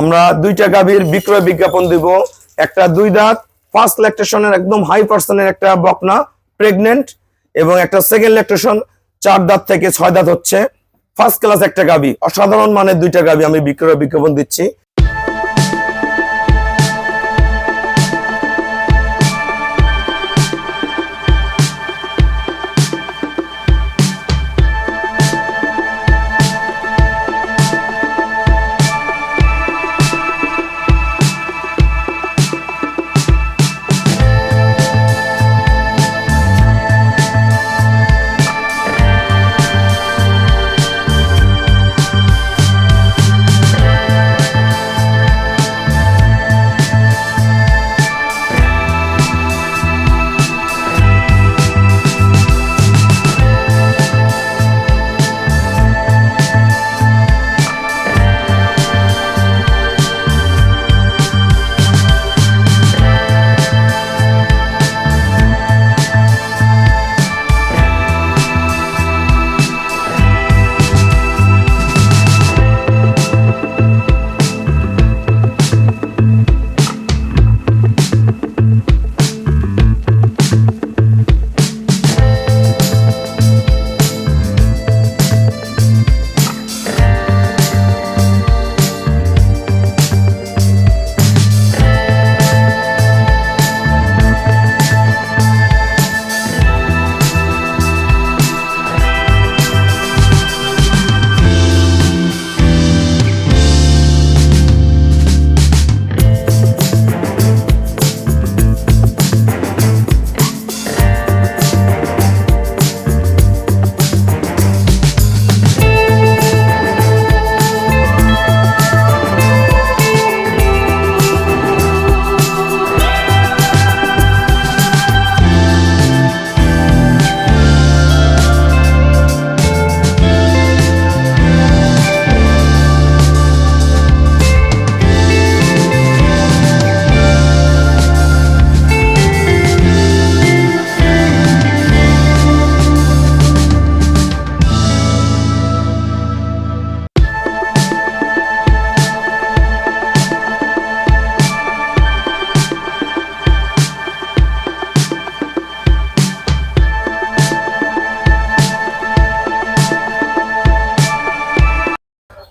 আমরা দুইটা গাভীর বিক্রয় বিজ্ঞাপন দিব। একটা দুই দাঁত ফার্স্ট ল্যাকটেশনের একদম হাই পার্সেন্টের একটা বকনা প্রেগনেন্ট এবং একটা সেকেন্ড ল্যাকটেশন চার দাঁত থেকে ছয় দাঁত হচ্ছে। ফার্স্ট ক্লাস একটা গাভী, অসাধারণ মানের দুইটা গাভী আমি বিক্রয় বিজ্ঞাপন দিচ্ছি।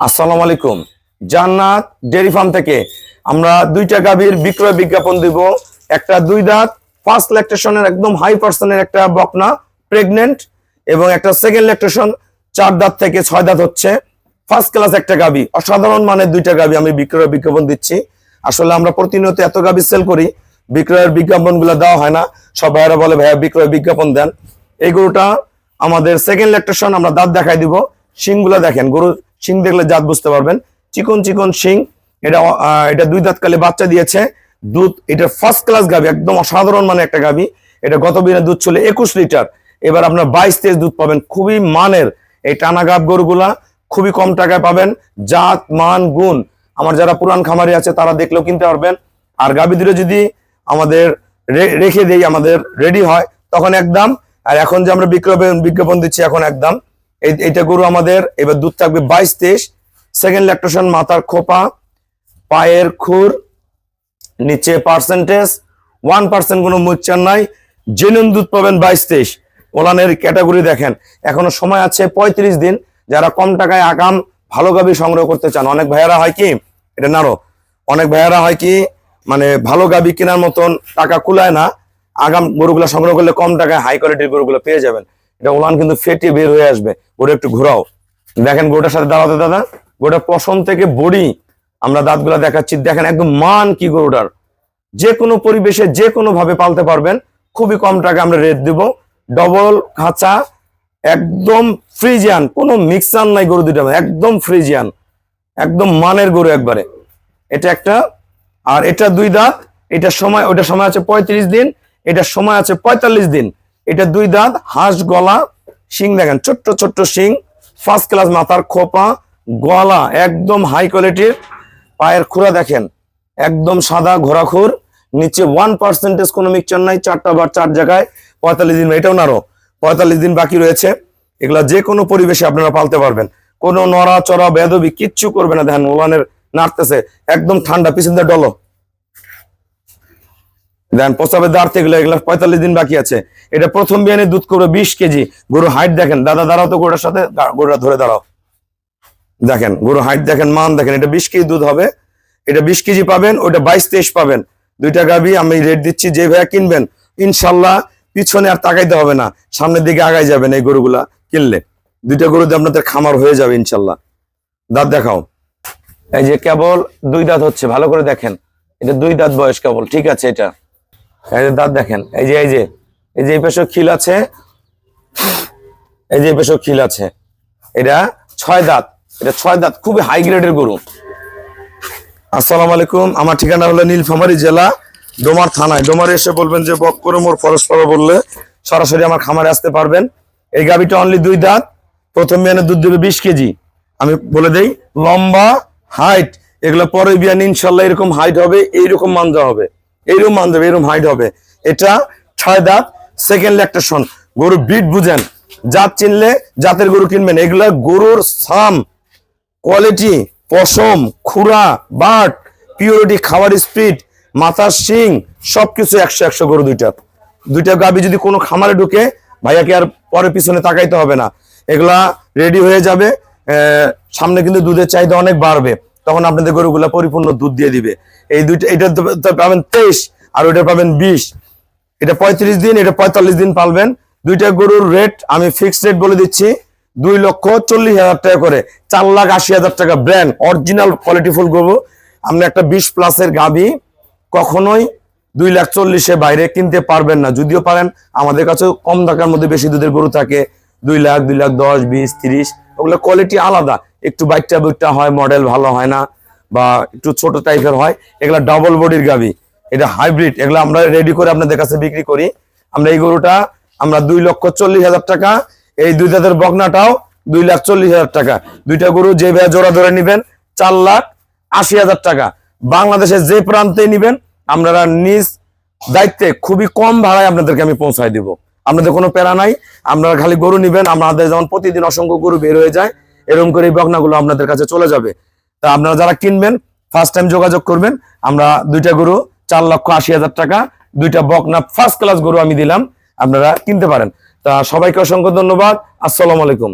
আসসালামু আলাইকুম। জান্নাত ডেয়ারি ফার্ম থেকে আমরা দুইটা গাভীর বিক্রয় বিজ্ঞাপন দিব। একটা দুই দাঁত ফার্স্ট ল্যাকটেশনের একদম হাই পার্সেন্টের একটা বকনা প্রেগনেন্ট এবং একটা সেকেন্ড ল্যাকটেশন চার দাঁত থেকে ছয় দাঁত হচ্ছে। ফার্স্ট ক্লাস একটা গাভী, অসাধারণ মানের দুইটা গাভী আমি বিক্রয় বিজ্ঞাপন দিচ্ছি। আসলে আমরা প্রতিনিয়ত এত গাভী সেল করি, বিক্রয়ের বিজ্ঞাপনগুলো দেওয়া হয় না। সব ভাইয়েরা বলে, ভাইয়া, বিক্রয় বিজ্ঞাপন দেন। এই গরুটা আমাদের সেকেন্ড ল্যাকটেশন আমরা দাঁত দেখাই দিব। শিংগুলো দেখেন, গরু শিং দেখলে জাত বুঝতে পারবেন। চিকন চিকন শিং, এটা এটা দুই দাঁত কালে বাচ্চা দিয়েছে। দুধ, এটা ফার্স্ট ক্লাস গাবি, একদম অসাধারণ মানে একটা গাবি। এটা গত দিনের দুধ ছিল একুশ লিটার। এবার আপনার বাইশ তেইশ দুধ পাবেন, খুবই মানের। এই টানা গাব গরুগুলা খুবই কম টাকায় পাবেন, জাত, মান, গুণ। আমার যারা পুরান খামারি আছে, তারা দেখলেও কিনতে পারবেন। আর গাবি দুটো যদি আমাদের রেখে দেই, আমাদের রেডি হয়, তখন একদম, আর এখন যে আমরা বিক্রয় বিজ্ঞাপন দিচ্ছি, এখন একদম। এইটা গরু আমাদের, এবার দুধ থাকবে বাইশ তেইশ। সেকেন্ড ল্যাকটেশন মাথার খোপা, পায়ের খুর, নিচে পার্সেন্টেজ ওয়ান পার্সেন্ট কোনো মুচ্চার নাই। জেনুন দুধ পাবেন বাইশ তেইশ। ওলানের ক্যাটাগরি দেখেন, এখনও সময় আছে পঁয়ত্রিশ দিন। যারা কম টাকায় আগাম, ভালো গাভী সংগ্রহ করতে চান। অনেক ভাইয়ারা হয় কি, এটা নাড়ো। অনেক ভাইয়ারা হয় কি মানে ভালো গাভী কেনার মতন টাকা কুলায় না। আগাম গরুগুলো সংগ্রহ করলে কম টাকায় হাই কোয়ালিটির গরুগুলো পেয়ে যাবেন। এটা ওলান কিন্তু ফেটে বের হয়ে আসবে। গরু একটু ঘোরাও। দেখেন গোটার সাথে দাঁড়াতে দাদা, গোটা পশম থেকে বড়ি আমরা দাঁতগুলা দেখাচ্ছি। দেখেন একদম মান কি গরুটার যে কোনো পরিবেশে যে কোনো ভাবে পালতে পারবেন। খুবই কম টাকা আমরা রেট দিব। ডবল খাঁচা, একদম ফ্রিজিয়ান কোনো মিক্সার নাই গরু দুটা একদম ফ্রিজিয়ান একদম মানের গরু একবারে। এটা একটা, আর এটা দুই দাঁত এটার সময় ওটা সময় আছে পঁয়ত্রিশ দিন, এটার সময় আছে পঁয়তাল্লিশ দিন। এটা দুই দাঁত, হাঁস, গলা, শিং দেখেন, ছোট্ট ছোট্ট শিং ফার্স্ট ক্লাস মাথার খোপা, গলা একদম হাই কোয়ালিটির পায়ের খুরা দেখেন, একদম সাদা ঘোরাখুর, নিচে ওয়ান পার্সেন্টেজ কোনো মিক্সচার নাই, চারটা বার চার জায়গায়, পঁয়তাল্লিশ দিন, এটাও নারো পঁয়তাল্লিশ দিন বাকি রয়েছে, এগুলা যে কোনো পরিবেশে আপনারা পালতে পারবেন, কোনো নড়া চড়া বেদবি কিচ্ছু করবে না, দেখেন ওলানের নাড়তেছে, একদম ঠান্ডা, পিছন দিয়ে ডলো। দেন প্রস্তাবের দাঁড় থেকে এগুলো পঁয়তাল্লিশ দিন বাকি আছে। এটা প্রথম বিয়ানে দুধ করবে বিশ কেজি। গরু হাইট দেখেন। দাদা, দাঁড়াও তো গরুটার সাথে। গরুটা ধরে দাঁড়াও। দেখেন গরু হাইট দেখেন, মান দেখেন। এটা বিশ কেজি দুধ হবে। এটা বিশ কেজি পাবেন ওটা বাইশ তেইশ পাবেন। দুইটা গাবি আমি রেট দিচ্ছি, যে ভাইয়া কিনবেন, ইনশাল্লাহ পিছনে আর তাকাইতে হবে না। সামনের দিকে আগাই যাবেন এই গরুগুলা কিনলে। দুইটা গরুতে আপনাদের খামার হয়ে যাবে, ইনশাল্লাহ। দাঁত দেখাও। এই যে কেবল দুই দাঁত হচ্ছে, ভালো করে দেখেন। এটা দুই দাঁত বয়স কেবল, ঠিক আছে এটা। এই যে দাঁত দেখেন, এই যে এই যে এই যে এই পাশে খিল আছে, এই যে পাশে খিল আছে। এটা ছয় দাঁত, এটা ছয় দাঁত, খুবই হাই গ্রেডের গরু। আসসালামু আলাইকুম, আমার ঠিকানা হলো নীলফামারী জেলা, ডোমার থানায়। ডোমারে এসে বলবেন যে, বক করে মোর ফরস বললে সরাসরি আমার খামারে আসতে পারবেন। এই গাবিটা অনলি দুই দাঁত, প্রথম বিয়ানে দুধ দেবে বিশ কেজি। আমি বলে দেই, লম্বা হাইট এগুলো পরে বিয়ান ইনশাল্লাহ এরকম হাইট হবে, এইরকম মানজা হবে। এইরকম মান যাবে এরকম হাইট হবে। এটা ছয় দাঁত সেকেন্ড ল্যাকটেশন গরু বিট বুঝেন। জাত চিনলে জাতের গরু কিনবেন। এগুলা গরুর সাম কোয়ালিটি পশম, খুরা, বাট পিওরিটি খাবার স্পিড মাথার শিং, সবকিছু একশো একশো গরু দুইটা। দুইটা গাবি যদি কোনো খামারে ঢুকে, ভাইয়াকে আর পরে পিছনে তাকাইতে হবে না। এগুলা রেডি হয়ে যাবে। সামনে কিন্তু দুধের চাহিদা অনেক বাড়বে। তখন আপনাদের গরুগুলা পরিপূর্ণ দুধ দিয়ে দিবে। এই দুইটা এটা পাবেন তেইশ, আর ওইটা পাবেন বিশ। এটা পঁয়ত্রিশ দিন, এটা পঁয়তাল্লিশ দিন পালবেন। দুইটা গরুর রেট আমি ফিক্সড রেট বলে দিচ্ছি, দুই লক্ষ চল্লিশ হাজার টাকা করে। চার লাখ আশি হাজার টাকা ব্র্যান্ড অরিজিনাল কোয়ালিটি ফুল গরু। আপনি একটা বিশ প্লাসের গাভি কখনোই দুই লাখ চল্লিশে বাইরে কিনতে পারবেন না। যদিও পারেন, আমাদের কাছে কম টাকার মধ্যে বেশি দুধের গরু থাকে। দুই লাখ দুই লাখ দশ, বিশ, তিরিশ। ওগুলো কোয়ালিটি আলাদা। একটু বাইকটা বুইটটা হয় মডেল ভালো হয় না, বা একটু ছোট টাইপের হয়, এগুলা ডাবল বডির গাভি এটা হাইব্রিড এগুলো আমরা রেডি করে আপনাদের কাছে বিক্রি করি। আমরা এই গরুটা, আমরা দুই লক্ষ চল্লিশ হাজার টাকা, এই দুই দাঁতের বগনাটাও দুই লাখ চল্লিশ হাজার টাকা। দুইটা গরু যে ভাইয়া জোড়া ধরে নিবেন, চার লাখ আশি হাজার টাকা। বাংলাদেশের যে প্রান্তে নিবেন আপনারা নিজ দায়িত্বে খুবই কম ভাড়ায় আপনাদেরকে আমি পৌঁছায় দিব। আপনাদের কোনো প্যারা নাই, আপনারা খালি গরু নিবেন আমাদের যেমন প্রতিদিন অসংখ্য গরু বের হয়ে যায়, এরকম করে এই বকনাগুলো আপনাদের কাছে চলে যাবে। তা আপনারা যারা কিনবেন ফার্স্ট টাইম যোগাযোগ করবেন, আমরা দুইটা গরু, চার লক্ষ আশি হাজার টাকা, দুইটা বকনা ফার্স্ট ক্লাস গরু আমি দিলাম, আপনারা কিনতে পারেন। তা সবাইকে অসংখ্য ধন্যবাদ, আসসালামু আলাইকুম।